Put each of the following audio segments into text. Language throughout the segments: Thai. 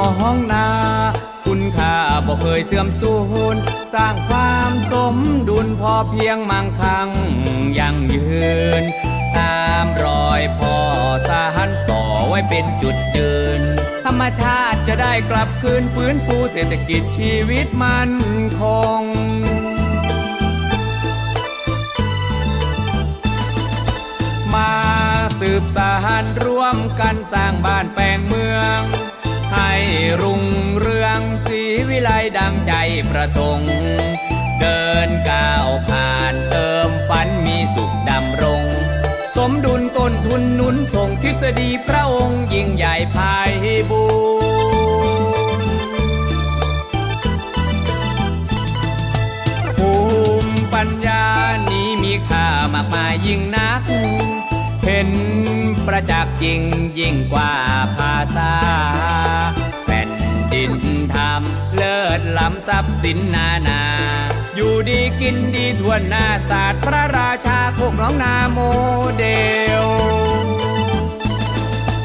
องนาคุณค่าบ่เคยเสื่อมสูญสร้างความสมดุลพอเพียงมั่งคั่งยั่งยืน ตามรอยพ่อสานต่อไว้เป็นจุดยืน ธรรมชาติจะได้กลับคืนฟื้นฟูเศรษฐกิจชีวิตมันคงมาสืบสารร่วมกันสร้างบ้านแปลงเมือง ประสงค์ เดินก้าวผ่านเติมฝันมีสุขดำรง สมดุลต้นทุนนุนส่งทฤษฎีพระองค์ยิ่งใหญ่ภายบูภูมิปัญญานี้มีค่ามากมายยิ่งนักเห็นประจักษ์ยิ่งยิ่งกว่าภาษาแผ่นดิน ธรรมเลิศล้ำทรัพย์สินนานา อยู่ดีกินดีทวนหน้าศาสตร์พระราชาโคกน้องนาโมเดล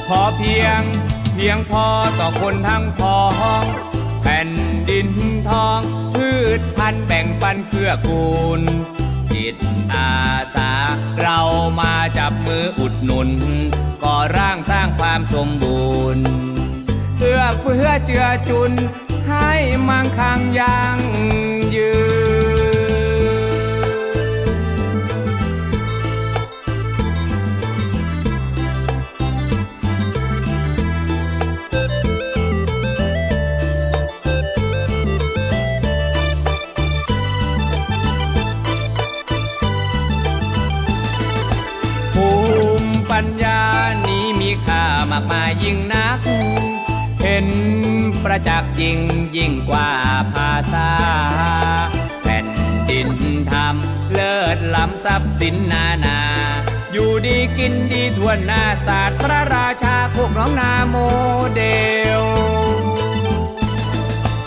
พอเพียงเพียงพอต่อคนทั้งพ้องแผ่นดินทอง พืชพันธุ์แบ่งปันเพื่อกูล จิตอาสาเรามาจับมืออุดหนุน ก่อร่างสร้างความสมบูรณ์เพื่อเพื่อเจือจุน ให้มั่งคั่งยั่งยืน ภูมิปัญญานี้มีค่ามากมายยิ่งนัก ห็นประจักษ์ยิ่งยิ่งกว่าภาษาแผ่นดินธรรมเลิศล้ำทรัพย์สินนานา อยู่ดีกินดีทวนหน้าศาสตร์พระราชาโคกน้องนาโมเดล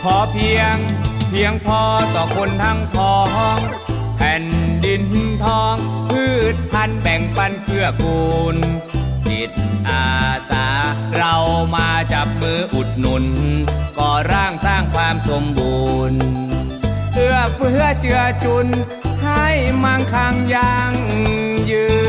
พอเพียงเพียงพอต่อคนทั้งพ้องแผ่นดินทอง พืชพันธุ์แบ่งปันเพื่อกูลจิตอา ออุดหนุน ก่อร่างสร้างความสมบูรณ์เพื่อเพื่อเจือจุน ให้มั่งคั่งยั่งยืน